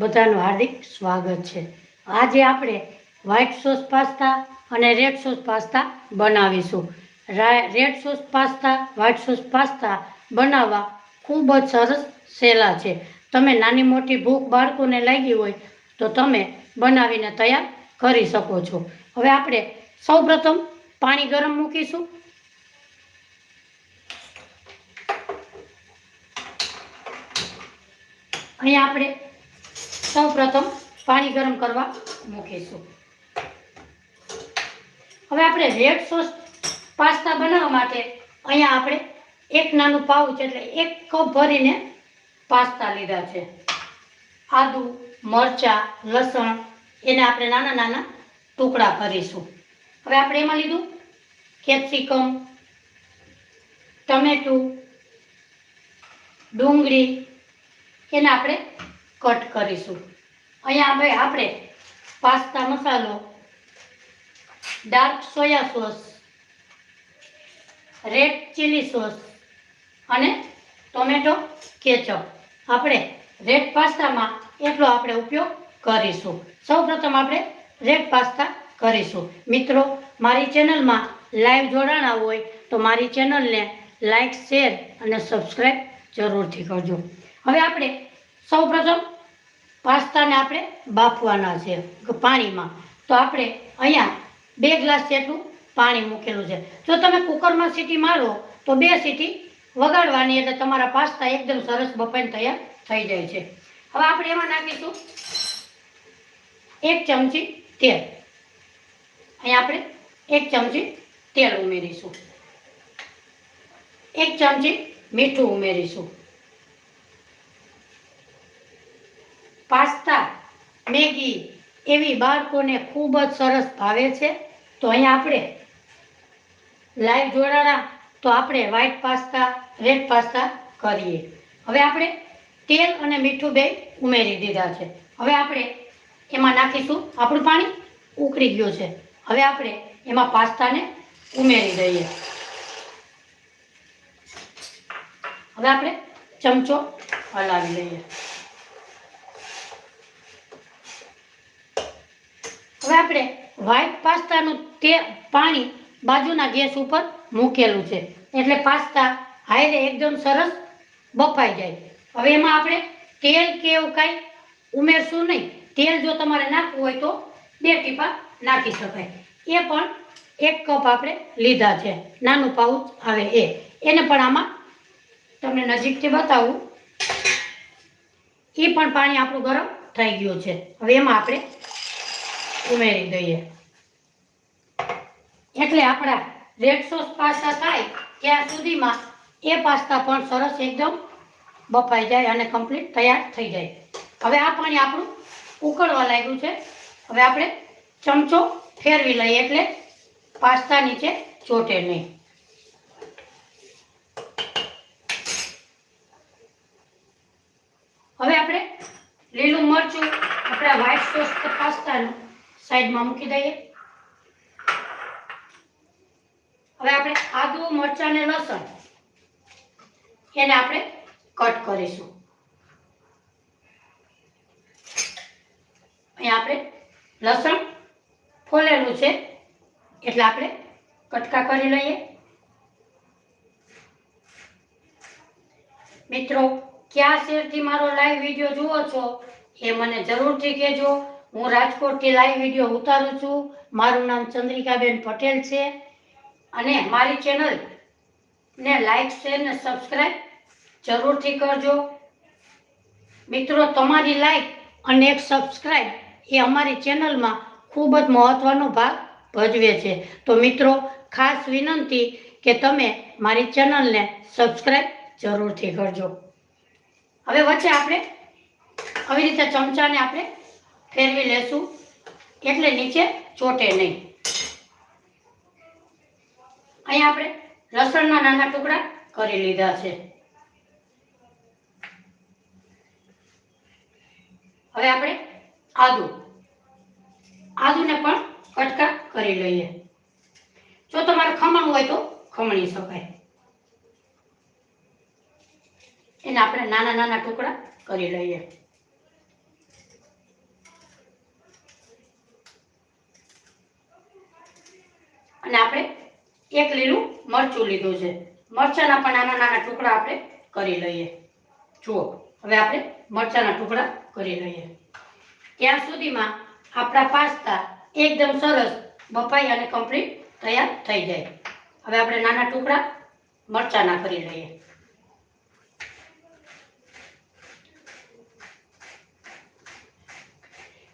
બધાનું હાર્દિક સ્વાગત છે. આજે આપણે વ્હાઈટ સોસ પાસ્તા અને રેડ સોસ પાસ્તા બનાવીશું. Red sauce pasta white sauce pasta બનાવવા ખૂબ જ સરસ સહેલા છે. તમે નાની મોટી ભૂખ બાળકોને લાગી હોય તો તમે બનાવીને તૈયાર કરી શકો છો. હવે આપણે સૌપ્રથમ પાણી ગરમ મૂકીશું. અહીંયા આપણે સૌ પ્રથમ પાણી ગરમ કરવા મૂકીશું. હવે આપણે રેડ સોસ પાસ્તા બનાવવા માટે અહીંયા આપણે એક નાનું પાઉચ એટલે એક કપ ભરીને પાસ્તા લીધા છે. આદુ, મરચાં, લસણ એને આપણે નાના નાના ટુકડા કરીશું હવે આપણે એમાં લીધું કેપ્સિકમ, ટમેટું, ડુંગળી, એને આપણે કટ કરીશું. અહીંયા ભાઈ આપણે પાસ્તા મસાલો, dark soya sauce, red chilli sauce અને ટોમેટો કેચઅપ. આપણે રેડ પાસ્તામાં એટલો આપણે ઉપયોગ કરીશું. સૌપ્રથમ આપણે રેડ પાસ્તા કરીશું. મિત્રો, મારી ચેનલમાં લાઈવ જોડાણા હોય તો મારી ચેનલને લાઈક, શેર અને સબસ્ક્રાઈબ જરૂરથી કરજો. હવે આપણે સૌપ્રથમ પાસ્તાને આપણે બાફવાના છે પાણીમાં. તો આપણે અહીંયા બે ગ્લાસ જેટલું પાણી મૂકેલું છે. જો તમે કુકરમાં સીટી મારો, તો બે સીટી વગાડવાની, એટલે તમારા પાસ્તા એકદમ સરસ બફાઈને તૈયાર થઈ જાય છે. હવે આપણે એમાં નાખીશું એક ચમચી તેલ. અહીંયા આપણે એક ચમચી તેલ ઉમેરીશું. એક ચમચી મીઠું ઉમેરીશું. પાસ્તા, મેગી એવી બાળકોને ખૂબ જ સરસ ભાવે છે. તો અહીંયા આપણે લાઈવ જોડાણા, તો આપણે વ્હાઈટ પાસ્તા, રેડ પાસ્તા કરીએ. હવે આપણે તેલ અને મીઠું બે ઉમેરી દીધા છે. હવે આપણે એમાં નાખીશું આપણું પાણી ઉકળી ગયું છે. હવે આપણે એમાં પાસ્તાને ઉમેરી દઈએ. હવે આપણે ચમચો હલાવી લઈએ હવે આપણે વ્હાઈટ પાસ્તાનું તે પાણી બાજુના ગેસ ઉપર મૂકેલું છે. એટલે પાસ્તા હાઈરે એકદમ સરસ બફાઈ જાય. હવે એમાં આપણે તેલ કે એવું કાંઈ ઉમેરશું નહીં. તેલ જો તમારે નાખવું હોય તો બે ટીપા નાખી શકાય. એ પણ એક કપ આપણે લીધા છે. નાનું પાઉચ આવે એ. એને પણ આમાં તમને નજીકથી બતાવું. એ પણ પાણી આપણું ગરમ થઈ ગયું છે. હવે એમાં આપણે ઉમેરી દઈએ. એટલે આપણા રેડ સોસ પાસ્તા થાય ત્યાં સુધીમાં એ પાસ્તા પણ સરસ એકદમ બફાઈ જાય અને કમ્પ્લીટ તૈયાર થઈ જાય. હવે આ પાણી આપણું ઉકળવા લાગ્યું છે. હવે આપણે ચમચો ફેરવી લઈએ એટલે પાસ્તા નીચે ચોટે નહીં. હવે આપણે લીલું મરચું, આપણા વ્હાઈટ સોસ પાસ્તાનું સાઈડમાં મૂકી દઈએ. હવે આપણે આદુ, મરચાં ને લસણ એને આપણે કટ કરીશું. અહીંયા આપણે લસણ ફોલેલું છે, એટલે આપણે કટકા કરી લઈએ. મિત્રો, કયા શેરથી મારો લાઈવ વીડિયો જુઓ છો એ મને જરૂરથી કહેજો. હું રાજકોટથી લાઈવ વીડિયો ઉતારું છું. મારું નામ ચંદ્રિકાબેન પટેલ છે. અને મારી ચેનલ ને લાઈક શેર ને સબસ્ક્રાઈબ જરૂરથી કરજો. મિત્રો, તમારી લાઈક અને એક સબસ્ક્રાઈબ એ અમારી ચેનલમાં ખૂબ જ મહત્ત્વનો ભાગ ભજવે છે. તો મિત્રો, ખાસ વિનંતી કે તમે મારી ચેનલને સબસ્ક્રાઈબ જરૂરથી કરજો. હવે વચ્ચે આપણે આવી રીતે ચમચાને આપણે ફેરવી લેશું. એટલે નીચે ચોટે નહીં. અહીંયા આપણે લસણના નાના ટુકડા કરી લીધા છે. હવે આપણે આદુ. આદુને પણ કટકા કરી લઈએ. જો તમારે ખમણ હોય તો ખમણી શકાય. એને આપણે નાના નાના ટુકડા કરી લઈએ. અને આપણે એક લીલું મરચું લીધું છે. મરચાના પણ નાના નાના ટુકડા આપણે કરી લઈએ. જુઓ, હવે આપણે મરચાના ટુકડા કરી લઈએ. ત્યાં સુધીમાં આપણા પાસ્તા એકદમ સરસ બફાઈ અને કમ્પ્લીટ તૈયાર થઈ જાય. હવે આપણે નાના ટુકડા મરચાના કરી લઈએ.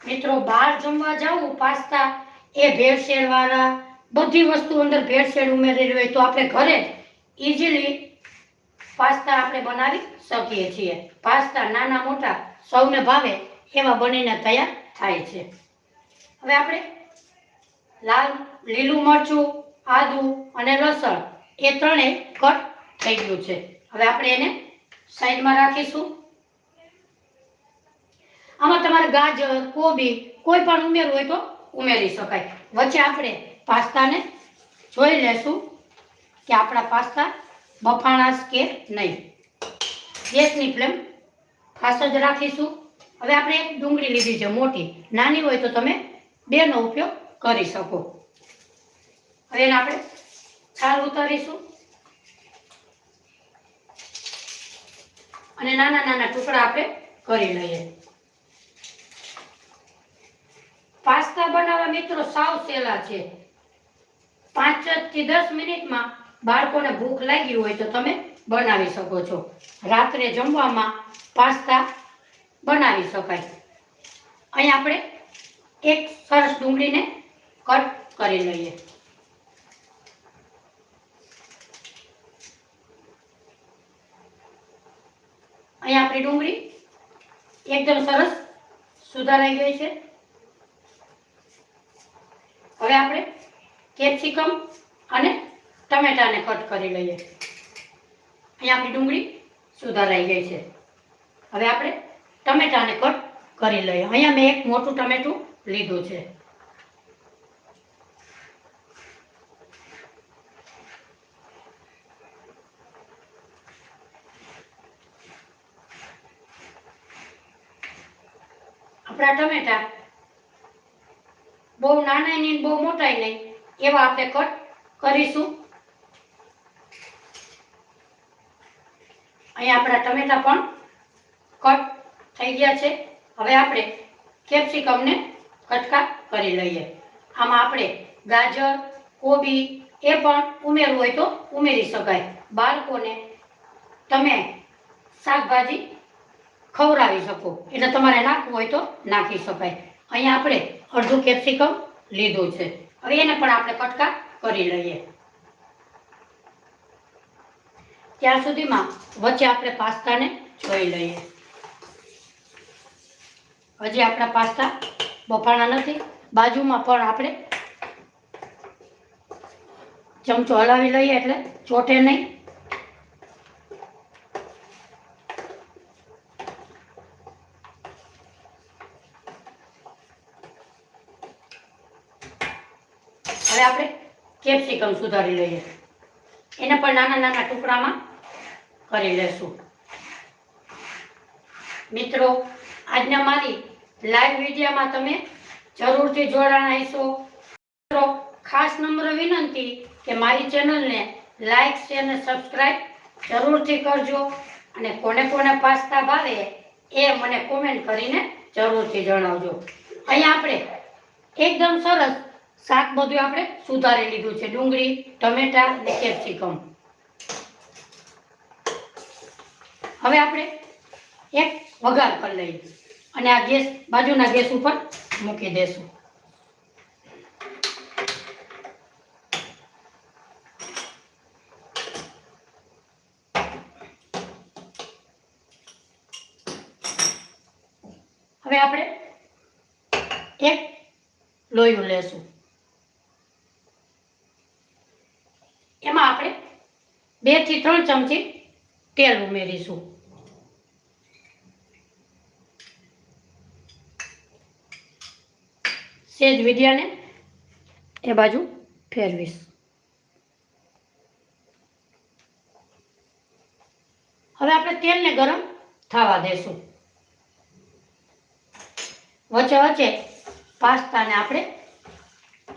મિત્રો, બહાર જમવા જાવું પાસ્તા એ ભેળસેળ વાળા બધી વસ્તુ અંદર ભેળસેળ ઉમેરેલી હોય તો આપણે ઘરે જ ઇઝીલી પાસ્તા આપણે બનાવી શકીએ છીએ. પાસ્તા નાના મોટા સૌને ભાવે એવા બનીને તૈયાર થાય છે. હવે આપણે લાલ, લીલું મરચું, આદુ અને લસણ એ ત્રણેય કટ થઈ ગયું છે. હવે આપણે એને સાઈડમાં રાખીશું. આમાં તમારે ગાજર, કોબી કોઈ પણ ઉમેરવું હોય તો ઉમેરી શકાય. વચ્ચે આપણે પાસ્તાને જોઈ લેશું કે આપણા પાસ્તા બફાણાશ કે નહીં. ગેસની ફ્લેમ ખાસ જ રાખીશું. હવે આપણે એક ડુંગળી લીધી છે મોટી. નાની હોય તો તમે બેનો ઉપયોગ કરી શકો. હવે એને આપણે છાલ ઉતારીશું. અને નાના નાના ટુકડા આપણે કરી લઈએ. પાસ્તા બનાવવા મિત્રો સાવ સહેલા છે. પાંચથી દસ મિનિટમાં બાળકોને ભૂખ લાગી હોય તો તમે બનાવી શકો છો. રાત્રે જમવામાં પાસ્તા બનાવી શકાય. અહીં આપણે એક સરસ ડુંગળીને કટ કરી લઈએ. અહીં આપણી ડુંગળી એકદમ સરસ સુધારાઈ ગઈ છે. હવે આપણે કેપ્સિકમ અને ટમેટાને કટ કરી લઈએ. અહીંયા આપણી ડુંગળી સુધારાઈ ગઈ છે. હવે આપણે ટમેટાને કટ કરી લઈએ. અહીંયા મેં એક મોટું ટમેટું લીધું છે. આપણા ટમેટા બહુ નાના નહીં બહુ મોટા નહીં. એવા આપણે કટ કરીશું? અહીંયા આપણા ટમેટા પણ કટ થઈ ગયા છે. હવે આપણે કેપ્સિકમને કટકા કરી લઈએ. આમાં આપણે ગાજર, કોબી એ પણ ઉમેરવું હોય તો ઉમેરી શકાય. બાળકોને તમે શાકભાજી ખવડાવી શકો. એટલે તમારે નાખવું હોય તો નાખી શકાય. અહીંયા આપણે અડધું કેપ્સિકમ લીધું છે. હવે એને પણ આપણે કટકા કરી લઈએ. ત્યાં સુધીમાં વચ્ચે આપણે પાસ્તાને જોઈ લઈએ. હજી આપણા પાસ્તા બફાણા નથી. બાજુમાં પણ આપણે ચમચો હલાવી લઈએ એટલે ચોટે નહીં હવે આપણે કેપ્સિકમ સુધારી લઈએ. એને પણ નાના નાના ટુકડામાં કરી લેશું. મિત્રો, આજના મારી લાઈવ વિડીયોમાં તમે જરૂરથી જોડાણા હશો. મિત્રો, ખાસ નમ્ર વિનંતી કે મારી ચેનલને લાઈક શેર અને સબસ્ક્રાઈબ જરૂરથી કરજો અને કોને કોને પાસ્તા ભાવે એ મને કોમેન્ટ કરીને જરૂરથી જણાવજો. અહીંયા આપણે એકદમ સરસ શાક બધું આપણે સુધારી લીધું છે. ડુંગળી, ટમેટા અને કેપ્સિકમ. હવે આપણે એક વઘાર કરી લઈએ અને આ ગેસ, બાજુના ગેસ ઉપર મૂકી દેશું. હવે આપણે એક લોયું લેશું. એમાં આપણે બેથી ત્રણ ચમચી તેલ ઉમેરીશું. સેજ વિદ્યાને એ બાજુ ફેરવીશ. હવે આપણે તેલને ગરમ થવા દેશું. વચ્ચે વચ્ચે પાસ્તાને આપણે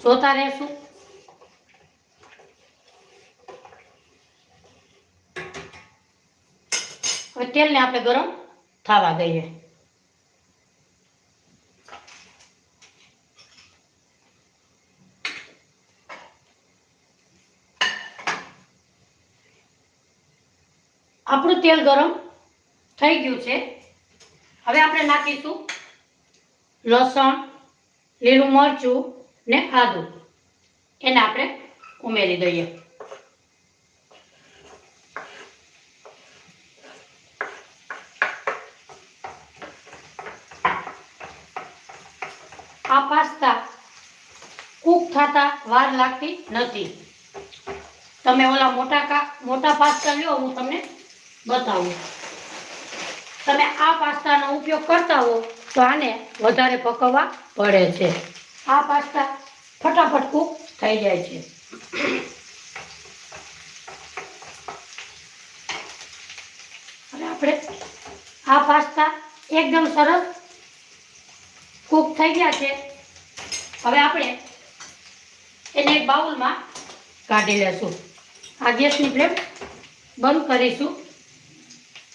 જોતા રહેશું. તેલને આપણે ગરમ થવા દઈએ. આપણું તેલ ગરમ થઈ ગયું છે. હવે આપણે નાખીશું લસણ, લીલું મરચું ને આદુ. એને આપણે ઉમેરી દઈએ. આ પાસ્તા કૂક થતા વાર લાગતી નથી. તમે ઓલા મોટા કા, મોટા પાસ્તા લ્યો, હું તમને બતાવું. તમે આ પાસ્તાનો ઉપયોગ કરતા હો, તો આને વધારે પકવવા પડે છે. આ પાસ્તા ફટાફટ કૂક થઈ જાય છે. અને આપણે આ પાસ્તા એકદમ સરસ કૂક થઈ ગયા છે. હવે આપણે એને એક બાઉલમાં કાઢી લેશું. આ ગેસની ફ્લેમ બંધ કરીશું.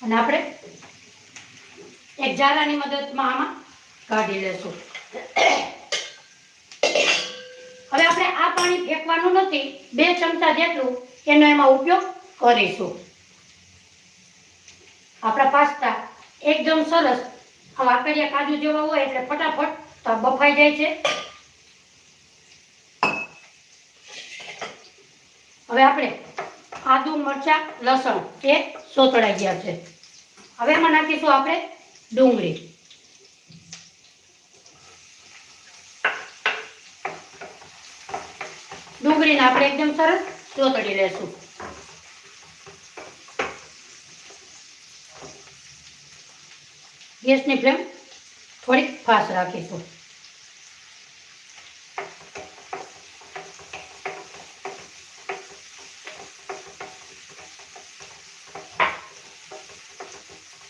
અને આપણે એક જારાની મદદમાં આમાં કાઢી લેશું. હવે આપણે આ પાણી ફેંકવાનું નથી. બે ચમચા જેટલું એનો એમાં ઉપયોગ કરીશું. આપણા પાસ્તા એકદમ સરસ આ વાકડિયા કાજુ જેવા હોય એટલે ફટાફટ બફાઈ જાય છે. હવે આપણે આદુ, મરચા, લસણ એ સોતળાઈ ગયા છે. હવે એમાં નાખીશું આપણે ડુંગળી. ડુંગળીને આપણે એકદમ સરસ સોતળી લેશું. ગેસની ફ્લેમ થોડીક ફાસ્ટ રાખીશું.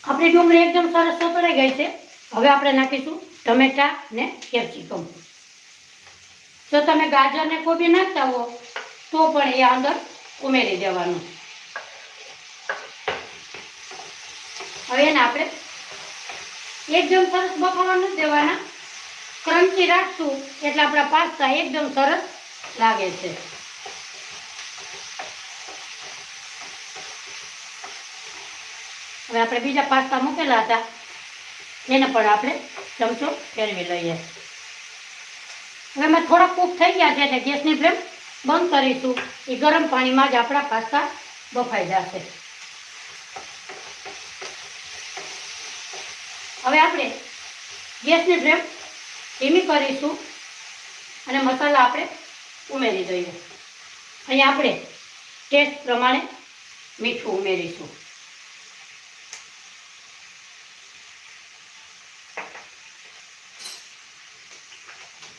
આપણી ડુંગળી એકદમ સરસ સોતળાઈ ગઈ છે. હવે આપણે નાખીશું ટમેટા ને કેપ્સિકમ. જો તમે ગાજર ને કોબી નાખતા હો, તો પણ એ અંદર ઉમેરી દેવાનું. હવે એને આપણે એકદમ સરસ બફાવા નથી દેવાના. ક્રંચી રાખશું એટલે આપણા પાસ્તા એકદમ સરસ લાગે છે. હવે આપણે બીજા પાસ્તા મૂકેલા હતા. એને પણ આપણે ચમચો ફેરવી લઈએ. હવે અમે થોડા કૂક થઈ ગયા છે એટલે ગેસની ફ્લેમ બંધ કરીશું. એ ગરમ પાણીમાં જ આપણા પાસ્તા બફાઈ જશે. હવે આપણે ગેસની ફ્લેમ ધીમી કરીશું અને મસાલા આપણે ઉમેરી દઈએ. અહીંયા આપણે ટેસ્ટ પ્રમાણે મીઠું ઉમેરીશું.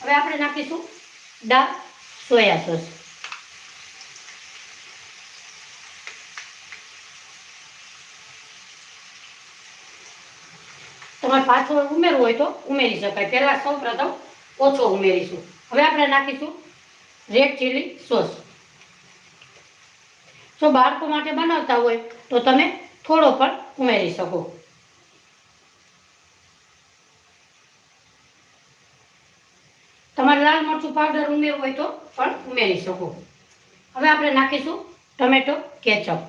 હવે આપણે નાખીશું ડાર્ક સોયા સોસ. તમારે પાછો ઉમેરવું હોય તો ઉમેરી શકાય. પહેલાં સૌ પ્રથમ ઓછો ઉમેરીશું. હવે આપણે નાખીશું રેડ ચીલી સોસ જો બાળકો માટે બનાવતા હોય તો તમે થોડો પણ ઉમેરી શકો. તમારે લાલ મરચું પાવડર ઉમેરવું હોય તો પણ ઉમેરી શકો. હવે આપણે નાખીશું ટમેટો કેચઅપ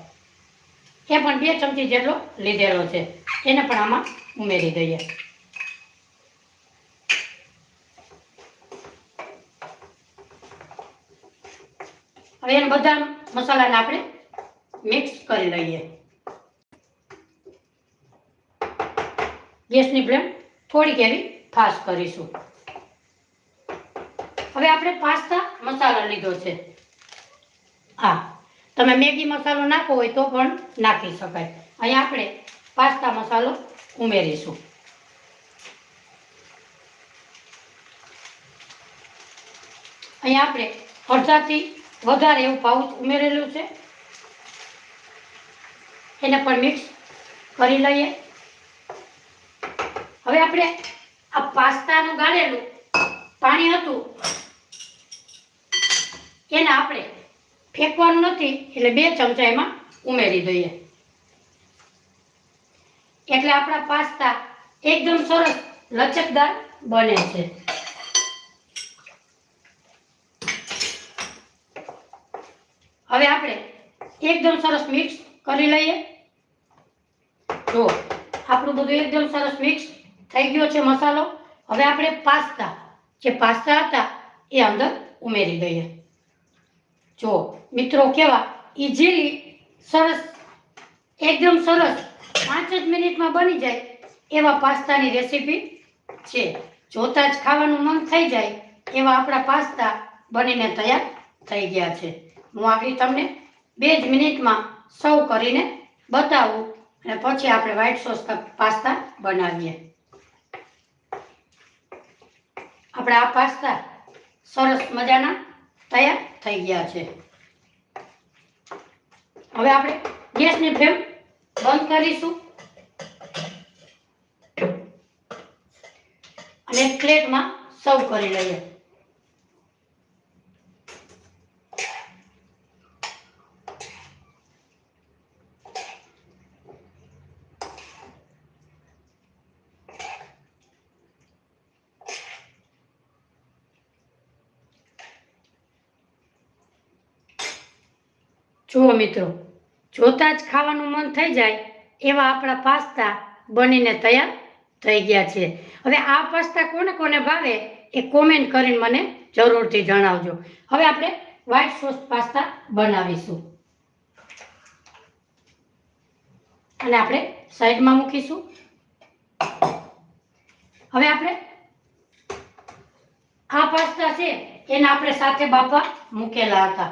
એ પણ બે ચમચી જેટલો લીધેલો છે. એને પણ આમાં ઉમેરી દઈએ હવે એને બધા મસાલાને આપણે મિક્સ કરી લઈએ ગેસની ફ્લેમ થોડીક એવી ફાસ્ટ કરીશું હવે આપણે પાસ્તા મસાલો લીધો છે હા તમે મેગી મસાલો નાખવો હોય તો પણ નાખી શકાય અહીંયા આપણે પાસ્તા મસાલો ઉમેરીશું. અહીંયા આપણે અડધાથી વધારે એવું પાઉચ ઉમેરેલું છે. એને પણ મિક્સ કરી લઈએ. હવે આપણે આ પાસ્તાનું ગાળેલું પાણી હતું. એને આપણે ફેંકવાનું નથી, એટલે બે ચમચા એમાં ઉમેરી દઈએ. એટલે આપણા પાસ્તા એકદમ સરસ લચકદાર બને છે. હવે આપણે એકદમ સરસ મિક્સ કરી લઈએ. જો, આપણું બધું એકદમ સરસ મિક્સ થઈ ગયો છે મસાલો. હવે આપણે પાસ્તા, જે પાસ્તા હતા, એ અંદર ઉમેરી દઈએ. જો, મિત્રો કેવા ઇઝીલી સરસ, એકદમ સરસ પાંચ જ મિનિટમાં બની જાય એવા પાસ્તાની રેસીપી છે. જોતા જ ખાવાનું મન થઈ જાય એવા આપણા પાસ્તા બનીને તૈયાર થઈ ગયા છે. હું આગળ તમને બે જ મિનિટમાં સર્વ કરીને બતાવું અને પછી આપણે વ્હાઈટ સોસ પાસ્તા બનાવીએ. આપણે આ પાસ્તા સરસ મજાના તૈયાર થઈ ગયા છે. હવે આપણે ગેસની ફ્લેમ બંધ કરીશું. અને પ્લેટમાં સર્વ કરી લઈએ. જુઓ મિત્રો જોતા જ ખાવાનું મન થઈ જાય, એવા આપણા પાસ્તા બનીને તૈયાર થઈ ગયા છે. હવે આ પાસ્તા કોને કોને ભાવે એ કોમેન્ટ કરીને મને જરૂરથી જણાવજો. હવે આપણે વ્હાઈટ સોસ પાસ્તા બનાવીશું. અને આપણે સાઈડમાં મૂકીશું. હવે આપણે આ પાસ્તા છે એને આપણે સાથે બાપા મૂકેલા હતા.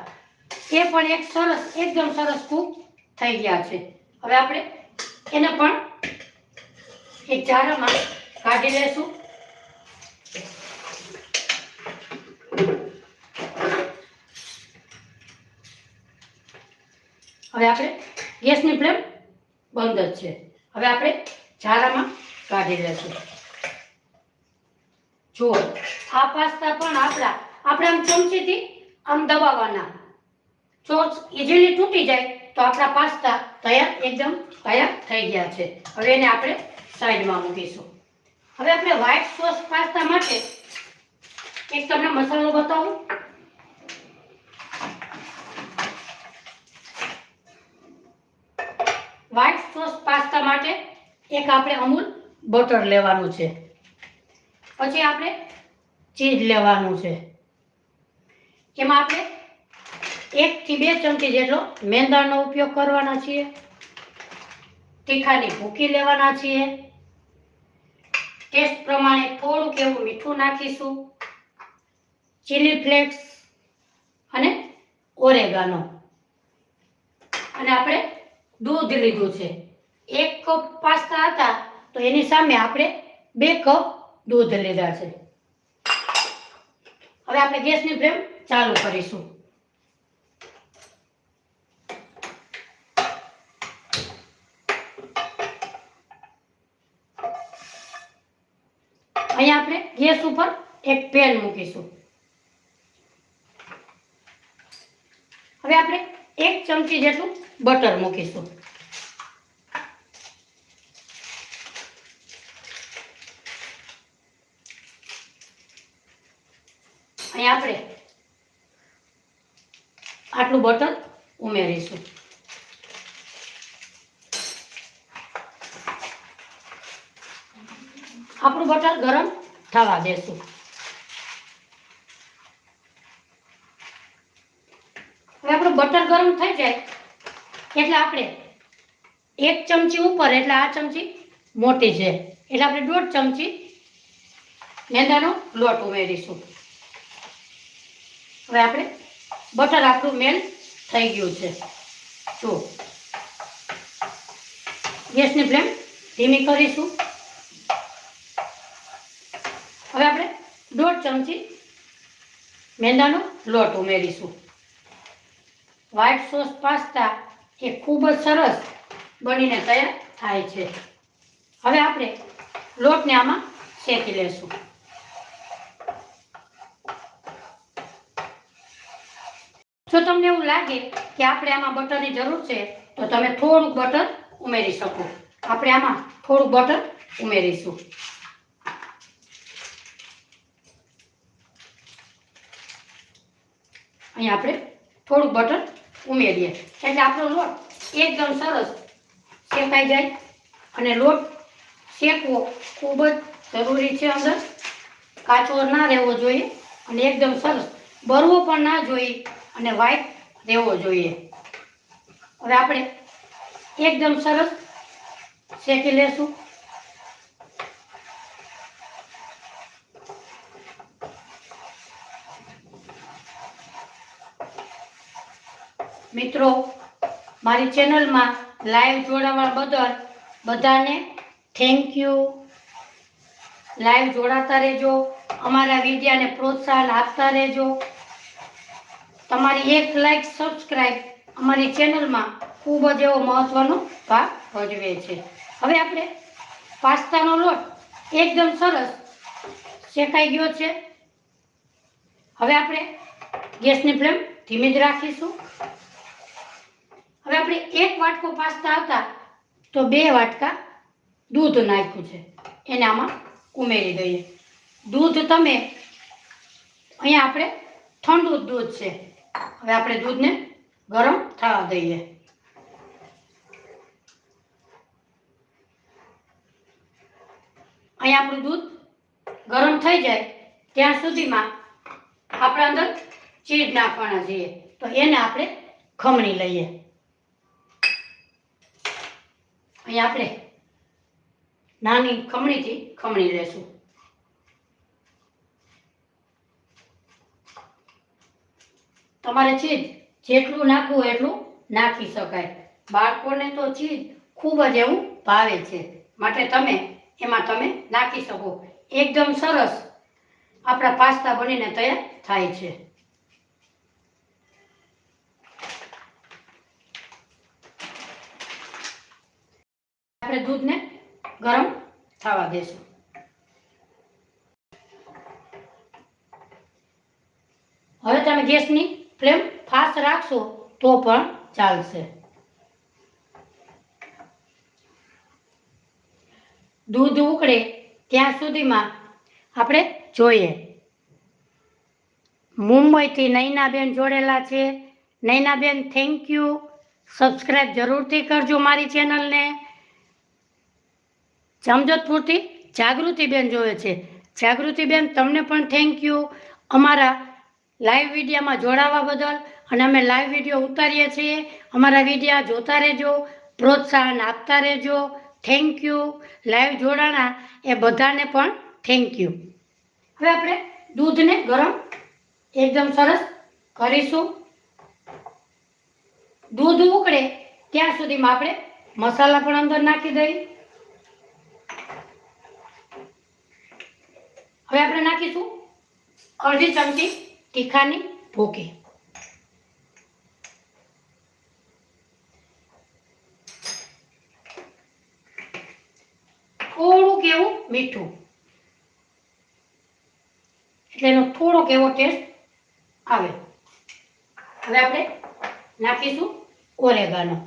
એ પણ એક સરસ, એકદમ સરસ કૂક થઈ ગયા છે. હવે આપણે એને પણ એક ચારામાં કાઢી લેશું. હવે આપણે ગેસની ફ્લેમ બંધ જ છે. હવે આપણે જારામાં કાઢી લેશું. જુઓ, આ પાસ્તા પણ આપણા, આપણે આમ ચમચીથી આમ દબાવવાના. જો ઇઝીલી તૂટી જાય. તો આપણા પાસ્તા તૈયાર, એકદમ તૈયાર થઈ ગયા છે. હવે એને આપણે સાઈડમાં મૂકીશું. હવે આપણે વ્હાઈટ સોસ પાસ્તા માટે એક તમને મસાલો બતાવું. વ્હાઈટ સોસ પાસ્તા માટે એક આપણે અમૂલ બટર લેવાનું છે. પછી આપણે ચીઝ લેવાનું છે. એમાં આપણે એક થી બે ચમચી જેટલો મેંદાનો ઉપયોગ કરવાના છીએ. તીખાની ભૂકી લેવાના છીએ. ટેસ્ટ પ્રમાણે થોડુંક એવું મીઠું નાખીશું. ચીલી ફ્લેક્સ અને ઓરેગાનો અને આપણે દૂધ લીધું છે. એક કપ પાસ્તા હતા, તો એની સામે આપણે બે કપ દૂધ લીધા છે. હવે આપણે ગેસની ફ્લેમ ચાલુ કરીશું અહીંયા આપણે ગેસ ઉપર એક પેન મૂકીશું. હવે આપણે એક ચમચી જેટલું બટર મૂકીશું. અહીંયા આપણે આટલું બટર ઉમેરીશું. આપણું બટર ગરમ થવા દેશું હવે આપણું બટર ગરમ થઈ જાય. એટલે આપણે એક ચમચી ઉપર, એટલે આ ચમચી મોટી છે. એટલે આપણે દોઢ ચમચી મેંદાનો લોટ ઉમેરીશું. હવે આપણે બટર આપણું મેલ થઈ ગયું છે. તો ગેસની ફ્લેમ ધીમી કરીશું. હવે આપણે દોઢ ચમચી મેંદાનો લોટ ઉમેરીશું. વ્હાઈટ સોસ પાસ્તા એ ખૂબ જ સરસ બનીને તૈયાર થાય છે. હવે આપણે લોટને આમાં શેકી લેશું. જો તમને એવું લાગે કે આપણે આમાં બટરની જરૂર છે, તો તમે થોડુંક બટર ઉમેરી શકો. આપણે આમાં થોડુંક બટર ઉમેરીશું. અહીંયા આપણે થોડુંક બટર ઉમેરીએ. એટલે આપણો લોટ એકદમ સરસ શેકાઈ જાય અને લોટ શેકવો ખૂબ જ જરૂરી છે અંદર. કાચો ના રહેવો જોઈએ અને એકદમ સરસ બરવો પણ ના જોઈએ અને વ્હાઈટ રહેવો જોઈએ. હવે આપણે એકદમ સરસ શેકી લેશું. મિત્રો, મારી ચેનલમાં લાઈવ જોડાવા બદલ બધાને થેન્ક યુ લાઈવ જોડાતા રહેજો, અમારા વિડીયાને પ્રોત્સાહન આપતા રહેજો. તમારી એક લાઈક સબસ્ક્રાઈબ અમારી ચેનલમાં ખૂબ જ એવો મહત્વનો ભાગ ભજવે છે. હવે આપણે પાસ્તાનો લોટ એકદમ સરસ શેકાઈ ગયો છે. હવે આપણે ગેસની ફ્લેમ ધીમી જ રાખીશું. હવે આપણે એક વાટકો પાસ્તા હતા તો બે વાટકા દૂધ નાખ્યું છે. એને આમાં ઉમેરી દઈએ. દૂધ તમે, અહીંયા આપણે ઠંડુ દૂધ છે. હવે આપણે દૂધને ગરમ થવા દઈએ. અહીંયા આપણું દૂધ ગરમ થઈ જાય, ત્યાં સુધીમાં આપણે અંદર ચીડ નાખવાના છીએ. તો એને આપણે ખમણી લઈએ. અહીંયા આપણે નાની ખમણીથી ખમણી લેશું. તમારે ચીજ જેટલું નાખવું એટલું નાખી શકાય. બાળકોને તો ચીજ ખૂબ જ એવું ભાવે છે. માટે તમે એમાં તમે નાખી શકો. એકદમ સરસ આપણા પાસ્તા બનીને તૈયાર થાય છે. આપણે દૂધને ગરમ થવા દેશું. હવે તમે ગેસની ફ્લેમ ફાસ્ટ રાખશો તો પણ ચાલશે. દૂધ ઉકળે ત્યાં સુધીમાં આપણે જોઈએ. મુંબઈથી નૈનાબેન જોડેલા છે. નૈનાબેન થેન્ક યુ સબસ્ક્રાઈબ જરૂરથી કરજો મારી ચેનલને જામજોધપુરથી જાગૃતિબેન જોવે છે. જાગૃતિબેન તમને પણ થેન્ક યુ અમારા લાઈવ વિડીયામાં જોડાવા બદલ અને અમે લાઈવ વીડિયો ઉતારીએ છીએ. અમારા વિડીયા જોતા રહેજો, પ્રોત્સાહન આપતા રહેજો. થેન્ક યુ લાઈવ જોડાણા એ બધાને પણ થેન્ક યુ હવે આપણે દૂધને ગરમ એકદમ સરસ કરીશું. દૂધ ઉકળે ત્યાં સુધીમાં આપણે મસાલા પણ અંદર નાખી દઈએ. હવે આપણે નાખીશું અડધી ચમચી તીખાની ભૂકી. થોડુંક એવું મીઠું. એટલે એનો થોડોક એવો ટેસ્ટ આવે. હવે આપણે નાખીશું ઓરેગાનો.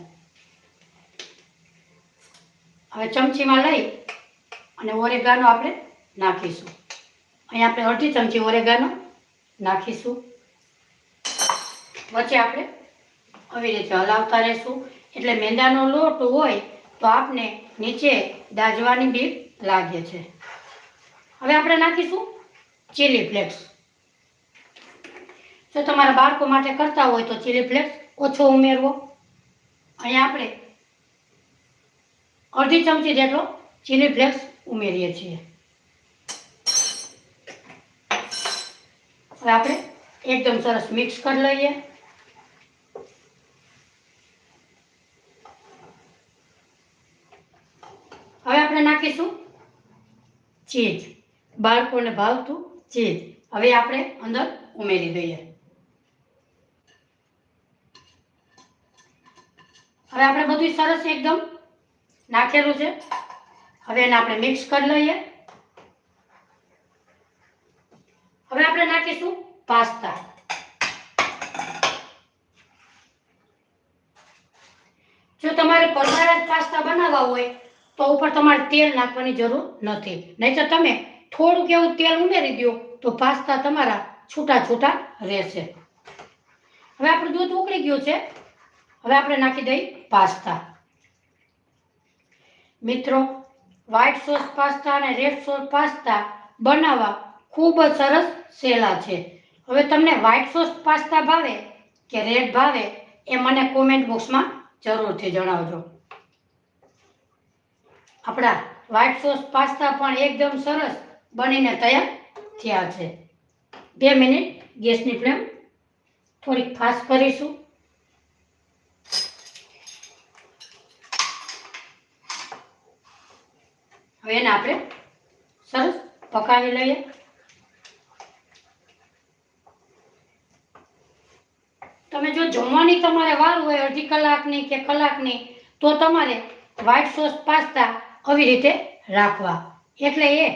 હવે ચમચીમાં લઈ અને ઓરેગાનો આપણે નાખીશું. અહીંયા આપણે અડધી ચમચી ઓરેગાનો નાખીશું. વચ્ચે આપણે આવી રીતે હલાવતા રહેશું. એટલે મેંદાનો લોટ હોય તો આપને નીચે દાજવાની બીક લાગે છે. હવે આપણે નાખીશું ચીલી ફ્લેક્સ જો તમારા બાળકો માટે કરતા હોય તો ચીલી ફ્લેક્સ ઓછો ઉમેરવો. અહીંયા આપણે અડધી ચમચી જેટલો ચીલી ફ્લેક્સ ઉમેરીએ છીએ. હવે આપણે એકદમ સરસ મિક્સ કરી લઈએ. હવે આપણે નાખીશું ચીજ. બાળકોને ભાવતું ચીજ. હવે આપણે અંદર ઉમેરી દઈએ. હવે આપણે બધું સરસ એકદમ નાખેલું છે. હવે એને આપણે મિક્સ કરી લઈએ. હવે આપણે નાખીશું પાસ્તા. જો તમારે પધારા જ પાસ્તા બનાવવા હોય, તો ઉપર તમારે તેલ નાખવાની જરૂર નથી. નહીં તો તમે થોડુંક એવું તેલ ઉમેરી દો તો પાસ્તા તમારા છૂટા છૂટા રહેશે. હવે આપણું દૂધ ઉકળી ગયું છે. હવે આપણે નાખી દઈએ પાસ્તા. મિત્રો વ્હાઈટ સોસ પાસ્તા અને રેડ સોસ પાસ્તા બનાવવા ખૂબ જ સરસ સહેલા છે. હવે તમને વ્હાઈટ સોસ પાસ્તા ભાવે કે રેડ ભાવે એ મને કોમેન્ટ બોક્સમાં જરૂરથી જણાવજો. આપણા વ્હાઈટ સોસ પાસ્તા પણ એકદમ સરસ બનીને તૈયાર થયા છે. બે મિનિટ ગેસની ફ્લેમ થોડીક ફાસ્ટ કરીશું. હવે એને આપણે સરસ પકાવી લઈએ. તમે જો જમવાની તમારે વાર હોય, અડધી કલાકની કે કલાકની, તો તમારે વ્હાઈટ સોસ પાસ્તા આવી રીતે રાખવા. એટલે એ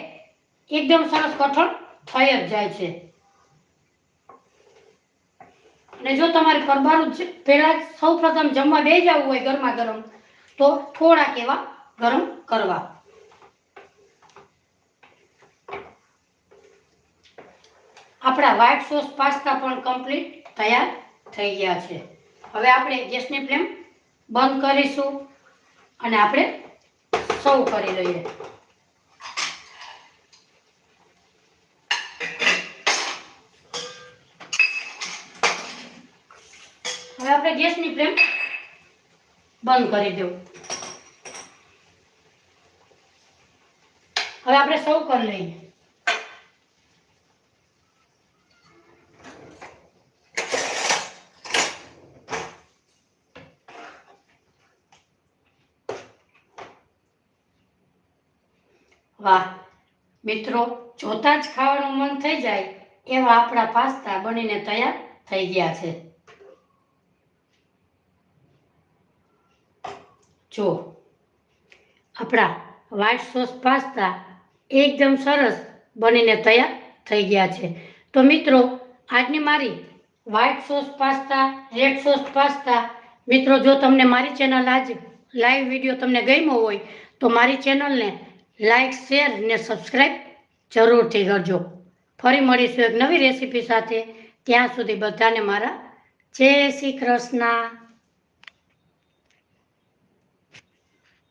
એકદમ સરસ કઠણ થઈ જ જાય છે. અને જો તમારે પરબારું પહેલાં સૌ પ્રથમ જમવા બે જવું હોય ગરમા ગરમ, તો થોડાક એવા ગરમ કરવા. આપણા વ્હાઈટ સોસ પાસ્તા પણ કમ્પ્લીટ તૈયાર થઈ ગયા છે. હવે આપણે ગેસની ફ્લેમ બંધ કરીશું અને આપણે સૌ કરી લઈએ. હવે આપણે ગેસની ફ્લેમ બંધ કરી દેવું. હવે આપણે સૌ કરી લઈએ. વાહ, મિત્રો, જોતા જ ખાવાનું મન થઈ જાય એવા આપણા પાસ્તા બનીને તૈયાર થઈ ગયા છે. જો, આપણા વ્હાઈટ સોસ પાસ્તા એકદમ સરસ બનીને તૈયાર થઈ ગયા છે. તો મિત્રો, આજની મારી white sauce pasta red sauce pasta, મિત્રો, જો તમને મારી ચેનલ આજ લાઈવ વીડિયો તમને ગમ્યો હોય, તો મારી ચેનલને લાઈક, શેર ને સબસ્ક્રાઈબ જરૂરથી કરજો. ફરી મળીશું એક નવી રેસીપી સાથે. ત્યાં સુધી બધાને મારા જય શ્રી કૃષ્ણ.